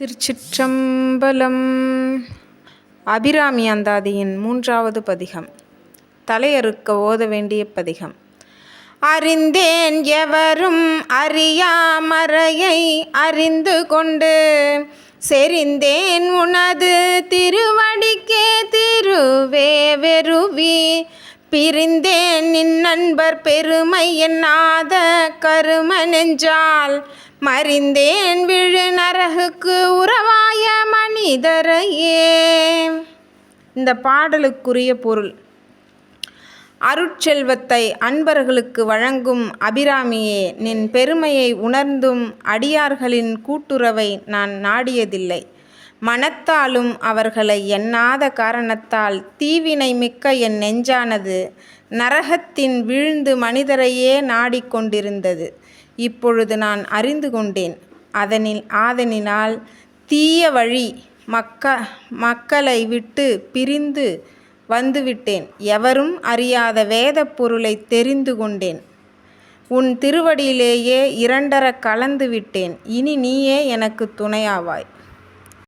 திருச்சிற்றம்பலம். அபிராமி அந்தாதியின் மூன்றாவது பதிகம். தலையறுக்க ஓத வேண்டிய பதிகம். அறிந்தேன் எவரும் அறியாமறையை அறிந்து கொண்டு செறிந்தேன் உனது திருவடிக்கே திருவே வெறுவி பிரிந்தேன் நின் நண்பர் பெருமை எண்ணாத கரும நெஞ்சால். மறிந்தேன் விழு நரகுக்கு உறவாய மனிதரையே. இந்த பாடலுக்குரிய பொருள். அருட்செல்வத்தை அன்பர்களுக்கு வழங்கும் அபிராமியே நின் பெருமையை உணர்ந்தும் அடியார்களின் கூட்டுறவை நான் நாடியதில்லை. மனத்தாலும் அவர்களை எண்ணாத காரணத்தால் தீவினை மிக்க என் நெஞ்சானது நரகத்தின் வீழ்ந்து மனிதரையே நாடிக்கொண்டிருந்தது இப்பொழுது நான் அறிந்து கொண்டேன் அதனில் ஆதனினால் தீய வழி மக்க மக்களை விட்டு பிரிந்து வந்துவிட்டேன். எவரும் அறியாத வேத பொருளை தெரிந்து கொண்டேன். உன் திருவடியிலேயே இரண்டர கலந்து விட்டேன். இனி நீயே எனக்கு துணையாவாய்.